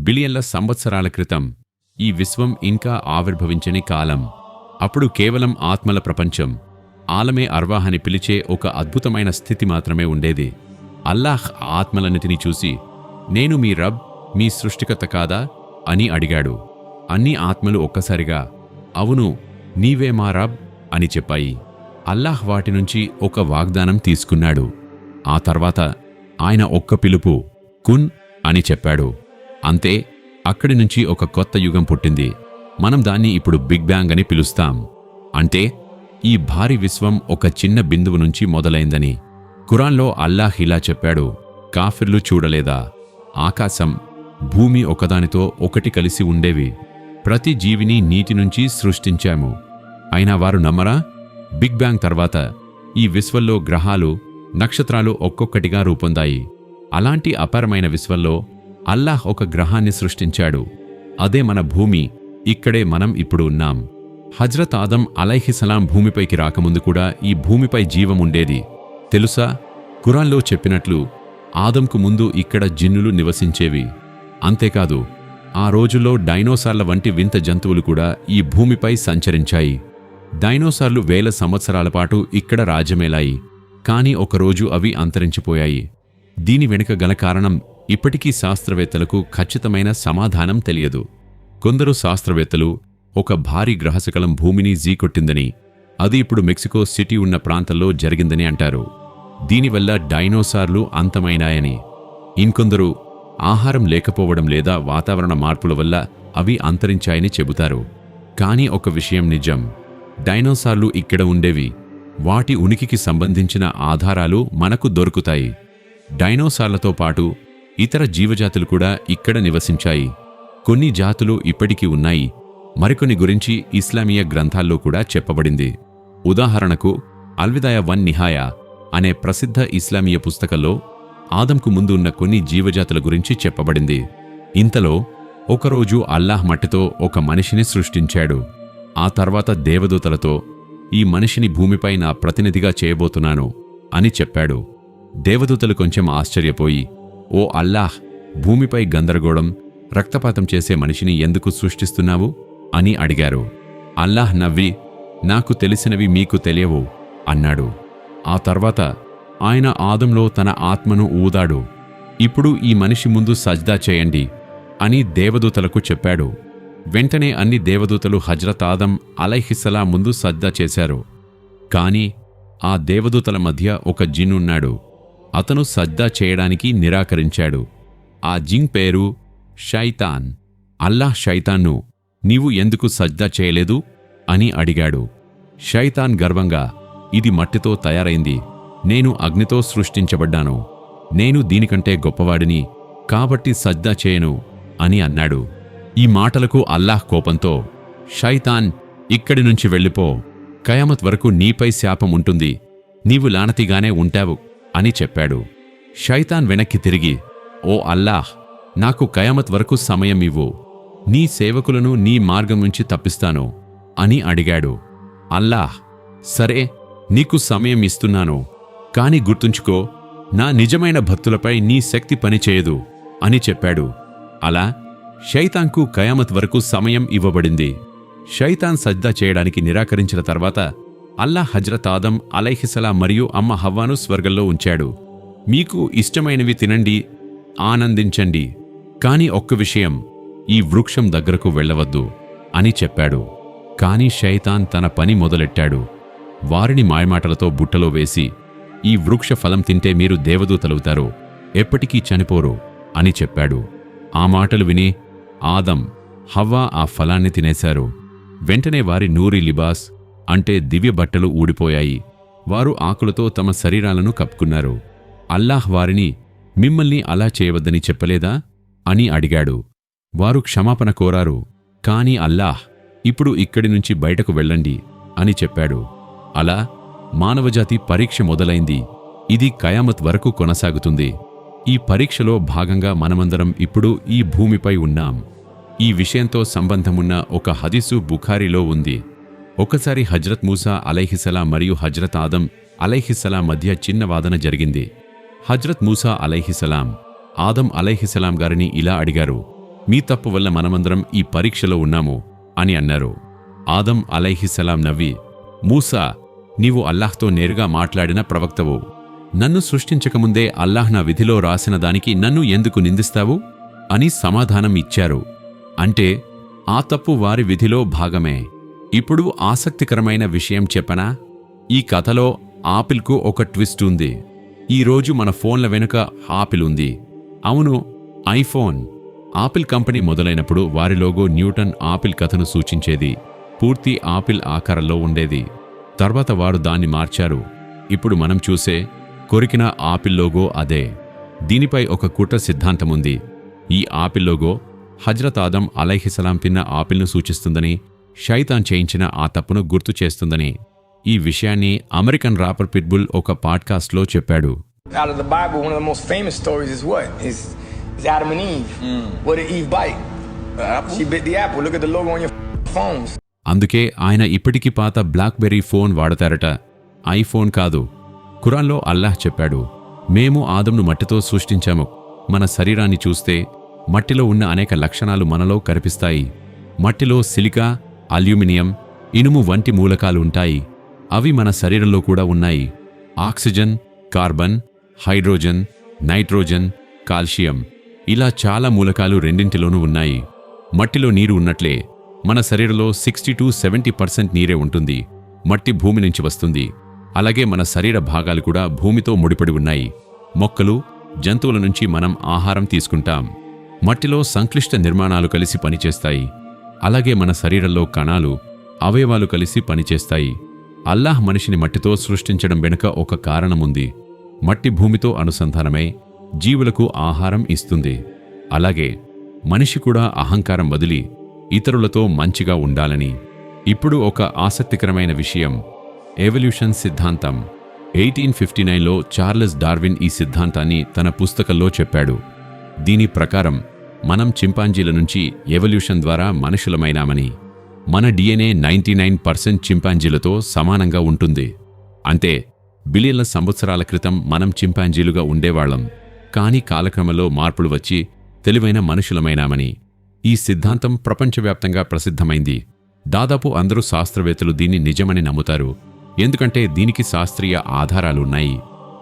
బిలియన్ల సంవత్సరాల క్రితం ఈ విశ్వం ఇంకా ఆవిర్భవించని కాలం. అప్పుడు కేవలం ఆత్మల ప్రపంచం. ఆలమే అర్వాహని పిలిచే ఒక అద్భుతమైన స్థితి మాత్రమే ఉండేది. అల్లాహ్ ఆత్మలన్నిటిని చూసి నేను మీ రబ్ మీ సృష్టికర్త కాదా? అని అడిగాడు. అన్ని ఆత్మలు ఒక్కసారిగా అవును నీవే మా రబ్ అని చెప్పాయి. అల్లాహ్ వాటి నుంచి ఒక వాగ్దానం తీసుకున్నాడు. ఆ తర్వాత ఆయన ఒక్క పిలుపు కున్ అని చెప్పాడు. అంతే అక్కడి నుంచి ఒక కొత్త యుగం పుట్టింది. మనం దాన్ని ఇప్పుడు బిగ్ బ్యాంగ్ అని పిలుస్తాం. అంటే ఈ భారీ విశ్వం ఒక చిన్న బిందువు నుంచి మొదలైందని. ఖురాన్లో అల్లాహ్ ఇలా చెప్పాడు కాఫిర్లు చూడలేదా? ఆకాశం భూమి ఒకదానితో ఒకటి కలిసి ఉండేవి. ప్రతి జీవిని నీటి నుంచి సృష్టించాము. అయినా వారు నమ్మరా? బిగ్ బ్యాంగ్ తర్వాత ఈ విశ్వంలో గ్రహాలు నక్షత్రాలు ఒక్కొక్కటిగా రూపొందాయి. అలాంటి అపారమైన విశ్వంలో అల్లాహ్ ఒక గ్రహాన్ని సృష్టించాడు. అదే మన భూమి ఇక్కడే మనం ఇప్పుడు ఉన్నాం. హజ్రత్ ఆదం అలైహిసలాం భూమిపైకి రాకముందు కూడా ఈ భూమిపై జీవం ఉండేది. తెలుసా? కురాన్లో చెప్పినట్లు ఆదంకు ముందు ఇక్కడ జిన్నులు నివసించేవి. అంతేకాదు ఆ రోజుల్లో డైనోసార్ల వంటి వింత జంతువులు కూడా ఈ భూమిపై సంచరించాయి. డైనోసార్లు వేల సంవత్సరాల పాటు ఇక్కడ రాజ్యమేలాయి. కాని ఒకరోజు అవి అంతరించిపోయాయి. దీని వెనుక గల కారణం ఇప్పటికీ శాస్త్రవేత్తలకు ఖచ్చితమైన సమాధానం తెలియదు. కొందరు శాస్త్రవేత్తలు ఒక భారీ గ్రహశకలం భూమిని జీకొట్టిందని అది ఇప్పుడు మెక్సికో సిటీ ఉన్న ప్రాంతంలో జరిగిందని అంటారు. దీనివల్ల డైనోసార్లు అంతమైనాయని. ఇంకొందరు ఆహారం లేకపోవడం లేదా వాతావరణ మార్పుల వల్ల అవి అంతరించాయని చెబుతారు. కానీ ఒక విషయం నిజం. డైనోసార్లు ఇక్కడ ఉండేవి. వాటి ఉనికికి సంబంధించిన ఆధారాలు మనకు దొరుకుతాయి. డైనోసార్లతో పాటు ఇతర జీవజాతులు కూడా ఇక్కడ నివసించాయి. కొన్ని జాతులు ఇప్పటికీ ఉన్నాయి. మరికొన్ని గురించి ఇస్లామీయ గ్రంథాల్లో కూడా చెప్పబడింది. ఉదాహరణకు అల్విదాయ వన్ నిహాయ అనే ప్రసిద్ధ ఇస్లామీయ పుస్తకంలో ఆదంకు ముందు ఉన్న కొన్ని జీవజాతుల గురించి చెప్పబడింది. ఇంతలో ఒకరోజు అల్లాహ్ మట్టితో ఒక మనిషిని సృష్టించాడు. ఆ తర్వాత దేవదూతలతో ఈ మనిషిని భూమిపై నా ప్రతినిధిగా చేయబోతున్నాను అని చెప్పాడు. దేవదూతలు కొంచెం ఆశ్చర్యపోయి ఓ అల్లాహ్ భూమిపై గందరగోళం రక్తపాతం చేసే మనిషిని ఎందుకు సృష్టిస్తున్నావు? అని అడిగారు. అల్లాహ్ నవ్వి నాకు తెలిసినవి మీకు తెలియవు అన్నాడు. ఆ తర్వాత ఆయన ఆదంలో తన ఆత్మను ఊదాడు. ఇప్పుడు ఈ మనిషి ముందు సజ్దా చేయండి అని దేవదూతలకు చెప్పాడు. వెంటనే అన్ని దేవదూతలు హజ్రత్ ఆదం అలైహిస్సలా ముందు సజ్దా చేశారు. కాని ఆ దేవదూతల మధ్య ఒక జిన్నున్నాడు. ఉన్నాడు అతను సజ్దా చేయడానికి నిరాకరించాడు. ఆ జింగ్ పేరు షైతాన్ అల్లాహ్ షైతాన్ను నీవు ఎందుకు సజ్దా చేయలేదు? అని అడిగాడు. షైతాన్ గర్వంగా ఇది మట్టితో తయారైంది. నేను అగ్నితో సృష్టించబడ్డాను. నేను దీనికంటే గొప్పవాడిని కాబట్టి సజ్దా చేయను అని అన్నాడు. ఈ మాటలకు అల్లాహ్ కోపంతో షైతాన్ ఇక్కడి నుంచి వెళ్ళిపో. కయామత్ వరకు నీపై శాపం ఉంటుంది. నీవు లానతిగానే ఉంటావు. అని చెప్పాడు. షైతాన్ వెనక్కి తిరిగి ఓ అల్లాహ్ నాకు కయామత్ వరకు సమయం ఇవ్వు. నీ సేవకులను నీ మార్గం నుంచి తప్పిస్తాను అని అడిగాడు. అల్లాహ్ సరే నీకు సమయం ఇస్తున్నాను. కాని గుర్తుంచుకో నా నిజమైన భక్తులపై నీ శక్తి పనిచేయదు అని చెప్పాడు. అలా షైతాన్కు కయామత్ వరకు సమయం ఇవ్వబడింది. షైతాన్ సజ్దా చేయడానికి నిరాకరించిన తర్వాత అల్లా హజ్రత్ ఆదం అలైహిసలా మరియు అమ్మ హవ్వాను స్వర్గంలో ఉంచాడు. మీకు ఇష్టమైనవి తినండి ఆనందించండి. కాని ఒక్క విషయం ఈ వృక్షం దగ్గరకు వెళ్ళవద్దు అని చెప్పాడు. కాని షైతాన్ తన పని మొదలెట్టాడు. వారిని మాయమాటలతో బుట్టలో వేసి ఈ వృక్ష ఫలం తింటే మీరు దేవదూతలవుతారు ఎప్పటికీ చనిపోరు అని చెప్పాడు. ఆ మాటలు విని ఆదం హవ్వా ఆ ఫలాన్ని తినేశారు. వెంటనే వారి నూరి లిబాస్ అంటే దివ్య బట్టలు ఊడిపోయాయి. వారు ఆకులతో తమ శరీరాలను కప్పుకున్నారు. అల్లాహ్ వారిని మిమ్మల్ని అలా చేయవద్దని చెప్పలేదా? అని అడిగాడు. వారు క్షమాపణ కోరారు. కాని అల్లాహ్ ఇప్పుడు ఇక్కడి నుంచి బయటకు వెళ్ళండి అని చెప్పాడు. అలా మానవజాతి పరీక్ష మొదలైంది. ఇది కయామత్ వరకు కొనసాగుతుంది. ఈ పరీక్షలో భాగంగా మనమందరం ఇప్పుడు ఈ భూమిపై ఉన్నాం. ఈ విషయంతో సంబంధమున్న ఒక హదీసు బుఖారిలో ఉంది. ఒకసారి హజ్రత్ మూసా అలైహిసలా మరియు హజ్రత్ ఆదం అలైహిసలాం మధ్య చిన్న వాదన జరిగింది. హజ్రత్ మూసా అలైహిసలాం ఆదం అలైహిసలాం గారిని ఇలా అడిగారు మీ తప్పు వల్ల మనమందరం ఈ పరీక్షలో ఉన్నాము అని అన్నారు. ఆదం అలైహిసలాం నవ్వి మూసా నీవు అల్లాహ్తో నేరుగా మాట్లాడిన ప్రవక్తవు. నన్ను సృష్టించకముందే అల్లాహ్ నా విధిలో రాసిన దానికి నన్ను ఎందుకు నిందిస్తావు? అని సమాధానం ఇచ్చారు. అంటే ఆ తప్పు వారి విధిలో భాగమే. ఇప్పుడు ఆసక్తికరమైన విషయం చెప్పనా? ఈ కథలో ఆపిల్కు ఒక ట్విస్ట్ ఉంది. ఈరోజు మన ఫోన్ల వెనుక ఆపిల్ ఉంది. అవును ఐఫోన్. ఆపిల్ కంపెనీ మొదలైనప్పుడు వారి లోగో న్యూటన్ ఆపిల్ కథను సూచించేది. పూర్తి ఆపిల్ ఆకారంలో ఉండేది. తర్వాత వారు దాన్ని మార్చారు. ఇప్పుడు మనం చూసే కొరికిన ఆపిల్ లోగో అదే. దీనిపై ఒక కుట్ర సిద్ధాంతం ఉంది ఈ ఆపిల్ లోగో హజ్రత్ ఆదం అలైహిసలాం తిన్న ఆపిల్ను సూచిస్తుందని షైతాన్ చేయించిన ఆ తప్పును గుర్తు చేస్తుందని ఈ విషయాన్ని అమెరికన్ రాపర్ పిట్బుల్ ఒక పాడ్కాస్ట్లో చెప్పాడు Out of the Bible, one of the most famous stories is what? Is, is Adam and Eve. What did Eve bite? She bit the apple. Look at the logo on your phones. అందుకే ఆయన ఇప్పటికీ పాత blackberry phone వాడతారట iPhone కాదు ఖురాన్లో అల్లాహ్ చెప్పాడు మేము ఆదంను మట్టితో సృష్టించాము మన శరీరాన్ని చూస్తే మట్టిలో ఉన్న అనేక లక్షణాలు మనలో కనిపిస్తాయి మట్టిలో సిలికా అల్యూమినియం ఇనుము వంటి మూలకాలు ఉంటాయి. అవి మన శరీరంలో కూడా ఉన్నాయి. Oxygen carbon hydrogen nitrogen calcium ఇలా చాలా మూలకాలు రెండింటిలోనూ ఉన్నాయి. మట్టిలో నీరు ఉన్నట్లే మన శరీరంలో సిక్స్టీ టు సెవెంటీ పర్సెంట్ నీరే ఉంటుంది. మట్టి భూమి నుంచి వస్తుంది. అలాగే మన శరీర భాగాలు కూడా భూమితో ముడిపడి ఉన్నాయి. మొక్కలు జంతువుల నుంచి మనం ఆహారం తీసుకుంటాం. మట్టిలో సంక్లిష్ట నిర్మాణాలు కలిసి పనిచేస్తాయి. అలాగే మన శరీరంలో కణాలు అవయవాలు కలిసి పనిచేస్తాయి. అల్లాహ్ మనిషిని మట్టితో సృష్టించడం వెనుక ఒక కారణముంది. మట్టి భూమితో అనుసంధానమై జీవులకు ఆహారం ఇస్తుంది. అలాగే మనిషి కూడా అహంకారం వదిలి ఇతరులతో మంచిగా ఉండాలని. ఇప్పుడు ఒక ఆసక్తికరమైన విషయం ఎవల్యూషన్ సిద్ధాంతం. ఎయిటీన్ ఫిఫ్టీ నైన్లో చార్లెస్ డార్విన్ ఈ సిద్ధాంతాన్ని తన పుస్తకంలో చెప్పాడు. దీని ప్రకారం మనం చింపాంజీల నుంచి ఎవల్యూషన్ ద్వారా మనుషులమైనామని. మన డిఎన్ఏ నైంటీ నైన్ పర్సెంట్ చింపాంజీలతో సమానంగా ఉంటుంది. అంతే బిలియన్ల సంవత్సరాల క్రితం మనం చింపాంజీలుగా ఉండేవాళ్ళం కానీ కాలక్రమంలో మార్పులు వచ్చి తెలివైన మనుషులమైనామని. ఈ సిద్ధాంతం ప్రపంచవ్యాప్తంగా ప్రసిద్ధమైంది. దాదాపు అందరూ శాస్త్రవేత్తలు దీన్ని నిజమని నమ్ముతారు. ఎందుకంటే దీనికి శాస్త్రీయ ఆధారాలు ఉన్నాయి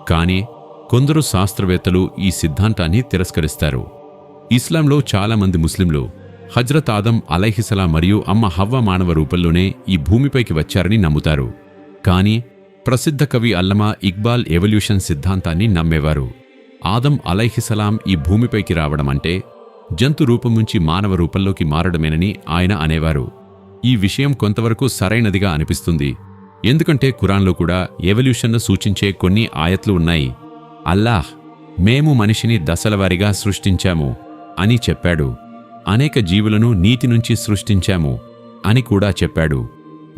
కానీ కొందరు శాస్త్రవేత్తలు ఈ సిద్ధాంతాన్ని తిరస్కరిస్తారు. ఇస్లాంలో చాలామంది ముస్లింలు హజ్రత్ ఆదం అలైహిసలా మరియు అమ్మ హవ్వ మానవ రూపంలోనే ఈ భూమిపైకి వచ్చారని నమ్ముతారు. కానీ ప్రసిద్ధ కవి అల్లమా ఇక్బాల్ ఎవల్యూషన్ సిద్ధాంతాన్ని నమ్మేవారు. ఆదం అలైహిసలాం ఈ భూమిపైకి రావడం అంటే జంతు రూపం నుంచి మానవ రూపంలోకి మారడమేనని ఆయన అనేవారు. ఈ విషయం కొంతవరకు సరైనదిగా అనిపిస్తుంది. ఎందుకంటే ఖురాన్లో కూడా ఎవల్యూషన్ను సూచించే కొన్ని ఆయత్లు ఉన్నాయి. అల్లాహ్ మేము మనిషిని దశలవారీగా సృష్టించాము. అని చెప్పాడు. అనేక జీవులను నీతి నుంచి సృష్టించాము అని కూడా చెప్పాడు.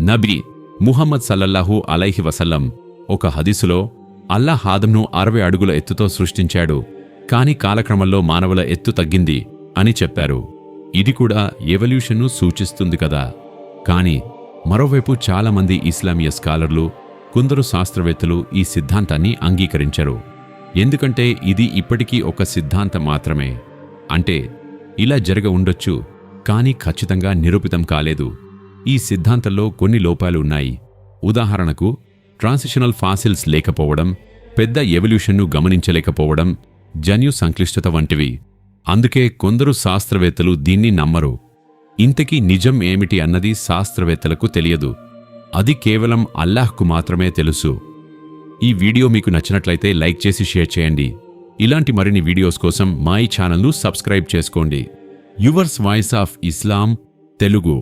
నబీ ముహమ్మద్ సల్లల్లాహు అలైహి వసల్లం ఒక హదీసులో అల్లాహ్ ఆదంను అరవై అడుగుల ఎత్తుతో సృష్టించాడు కాని కాలక్రమంలో మానవుల ఎత్తు తగ్గింది అని చెప్పారు. ఇది కూడా ఎవల్యూషన్ను సూచిస్తుంది కదా. కాని మరోవైపు చాలామంది ఇస్లామీయ స్కాలర్లు కొందరు శాస్త్రవేత్తలు ఈ సిద్ధాంతాన్ని అంగీకరించరు. ఎందుకంటే ఇది ఇప్పటికీ ఒక సిద్ధాంతం మాత్రమే. అంటే ఇలా జరగ ఉండొచ్చు కానీ ఖచ్చితంగా నిరూపితం కాలేదు. ఈ సిద్ధాంతంలో కొన్ని లోపాలు ఉన్నాయి. ఉదాహరణకు ట్రాన్సిషనల్ ఫాసిల్స్ లేకపోవడం పెద్ద ఎవల్యూషన్ను గమనించలేకపోవడం జన్యు సంక్లిష్టత వంటివి. అందుకే కొందరు శాస్త్రవేత్తలు దీన్ని నమ్మరు. ఇంతకీ నిజం ఏమిటి అన్నది శాస్త్రవేత్తలకు తెలియదు. అది కేవలం అల్లాహ్కు మాత్రమే తెలుసు. ఈ వీడియో మీకు నచ్చినట్లయితే లైక్ చేసి షేర్ చేయండి. ఇలాంటి మరిన్ని వీడియోస్ కోసం మాయి ఛానల్ను సబ్స్క్రైబ్ చేసుకోండి. Yours voice of Islam Telugu.